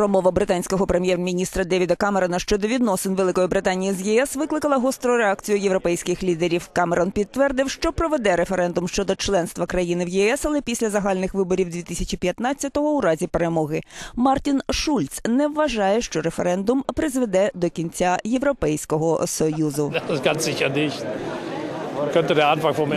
Промова британського прем'єр-міністра Девіда Камерона щодо відносин Великої Британії з ЄС викликала гостру реакцію європейських лідерів. Камерон підтвердив, що проведе референдум щодо членства країни в ЄС, але після загальних виборів 2015-го у разі перемоги. Мартін Шульц не вважає, що референдум призведе до кінця Європейського союзу.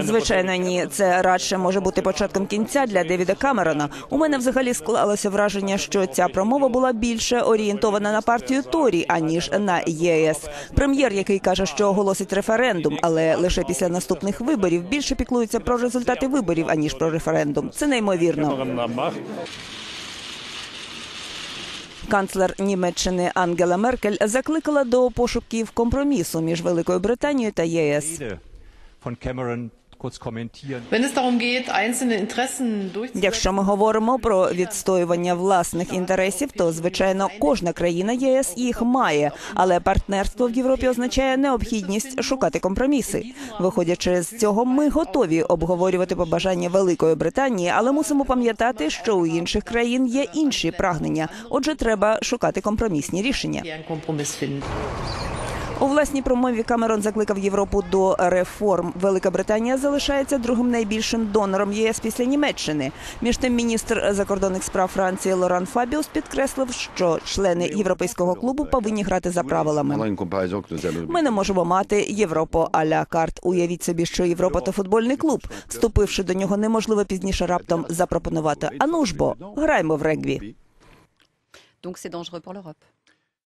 Звичайно, ні. Це радше може бути початком кінця для Девіда Камерона. У мене взагалі склалося враження, що ця промова була більше орієнтована на партію Торі аніж на ЄС. Прем'єр, який каже, що оголосить референдум, але лише після наступних виборів більше піклується про результати виборів аніж про референдум. Це неймовірно. Канцлер Німеччини Ангела Меркель закликала до пошуків компромісу між Великою Британією та ЄС. Von Cameron. Wenn es darum geht, einzelne Interessen durchzusetzen, Якщо ми говоримо про відстоювання власних інтересів, то звичайно кожна країна ЄС їх має. Але партнерство в Європі означає необхідність шукати компроміси. Виходячи з цього, ми готові обговорювати побажання Великої Британії, але мусимо пам'ятати, що у інших країн є інші прагнення. Отже, треба шукати компромісні рішення. У власній промові Камерон закликав Європу до реформ. Велика Британія залишається другим найбільшим донором єС після Німеччини. Між тим, міністр закордонних справ Франції Лоран Фабіус підкреслив, що члени європейського клубу повинні грати за правилами. Ми не можемо мати Європу а-ля карт. Уявіть собі, що Європа то футбольний клуб. Вступивши до нього, неможливо пізніше раптом запропонувати. Ану ж бо граймо в регбі. Donc c'est dangereux pour l'Europe.